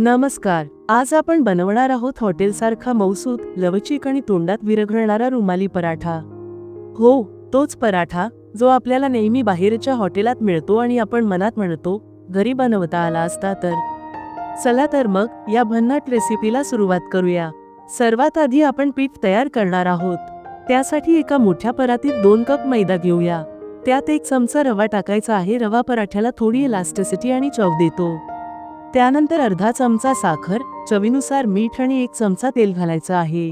नमस्कार. आज आपण बनवणार आहोत हॉटेलसारखा मौसूद लवचिक आणि तोंडात विरघळणारा रुमाली पराठा. हो तोच पराठा जो आपल्याला नेहमी बाहेरच्या हॉटेलात मिळतो आणि आपण मनात म्हणतो घरी बनवता आला असता तर. चला तर मग या भन्नाट रेसिपीला सुरुवात करूया. सर्वात आधी आपण पीठ तयार करणार आहोत. त्यासाठी एका मोठ्या परातीत दोन कप मैदा घेऊया. त्यात एक चमचा रवा टाकायचा आहे रवा पराठ्याला थोडी इलास्टिसिटी आणि चव देतो. त्यानंतर अर्धा चमचा साखर चवीनुसार मीठ आणि एक चमचा तेल घालायचं आहे.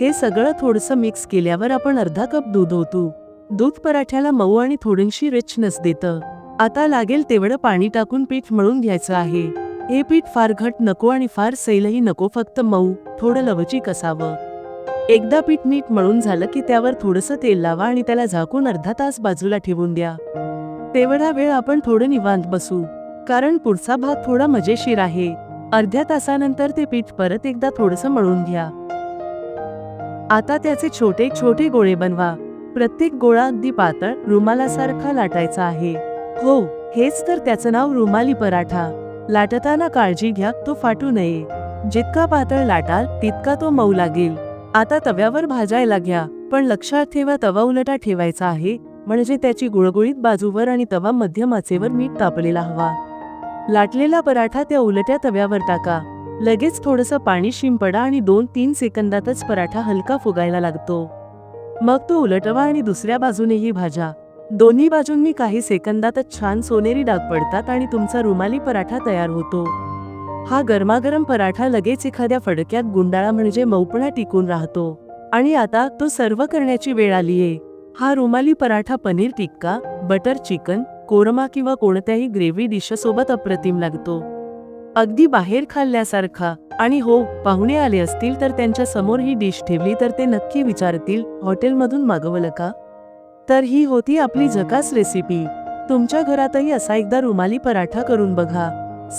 हे सगळं थोडंसं मिक्स केल्यावर आपण अर्धा कप दूध ओतू. दूध पराठ्याला मऊ आणि थोडीशी रिचनेस देतं. आता लागेल तेवढं पाणी टाकून पीठ मळून घ्यायचं आहे. हे पीठ फार घट नको आणि फार सैलही नको फक्त मऊ थोडं लवचिक असावं. एकदा पीठ नीट मळून झालं की त्यावर थोडंसं तेल लावा आणि त्याला झाकून अर्धा तास बाजूला ठेवून द्या. तेवढा वेळ आपण थोडं निवांत बसू. कारण पुढचा भाग थोडा मजेशीर आहे. अर्ध्या तासानंतर ते पीठ परत एकदा थोडंसं मळून घ्या. आता त्याचे छोटे छोटे गोळे बनवा. प्रत्येक गोळा अगदी पातळ रुमालासारखा लाटायचा आहे. हो हेच तर त्याचं नाव रुमाली पराठा. लाटताना काळजी घ्या तो फाटू नये. जितका पातळ लाटाल तितका तो मऊ लागेल. आता तव्यावर भाजायला घ्या. पण लक्षात ठेवा तवा उलटा ठेवायचा आहे. म्हणजे त्याची गुळगुळीत बाजूवर आणि तवा मध्यम आचेवर मीठ तापलेला हवा. लाटलेला पराठा त्या उलट्या तव्यावर टाका. लगेच थोडंसं पाणी शिंपडा आणि दोन तीन सेकंदातच पराठा हलका फुगायला लागतो. मग तो उलटवा आणि दुसऱ्या बाजूनेही भाजा. दोन्ही बाजूंनी काही सेकंदातच छान सोनेरी डाग पडतात आणि तुमचा रुमाली पराठा तयार होतो. हा गरमागरम पराठा लगेच एखाद्या फडक्यात गुंडाळा म्हणजे मौपणा टिकून राहतो. आणि आता तो सर्व करण्याची वेळ आलीये. हा रुमाली पराठा पनीर टिक्का बटर चिकन कोरमा किंवा कोणत्याही ग्रेव्ही डिशसोबत अप्रतिम लागतो. अगदी बाहेर खाल्ल्यासारखा. आणि हो पाहुणे आले असतील तर त्यांच्यासमोर ही डिश ठेवली तर ते नक्की विचारतील हॉटेलमधून मागवलं का? तर ही होती आपली झकास रेसिपी तुमच्या घरातही असा एकदा रुमाली पराठा करून बघा.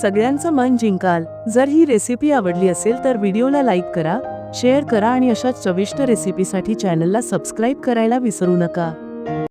सगळ्यांचं मन जिंकाल. जर ही रेसिपी आवडली असेल तर व्हिडिओला लाईक करा शेअर करा आणि अशा चविष्ट रेसिपीसाठी चॅनलला सबस्क्राईब करायला विसरू नका.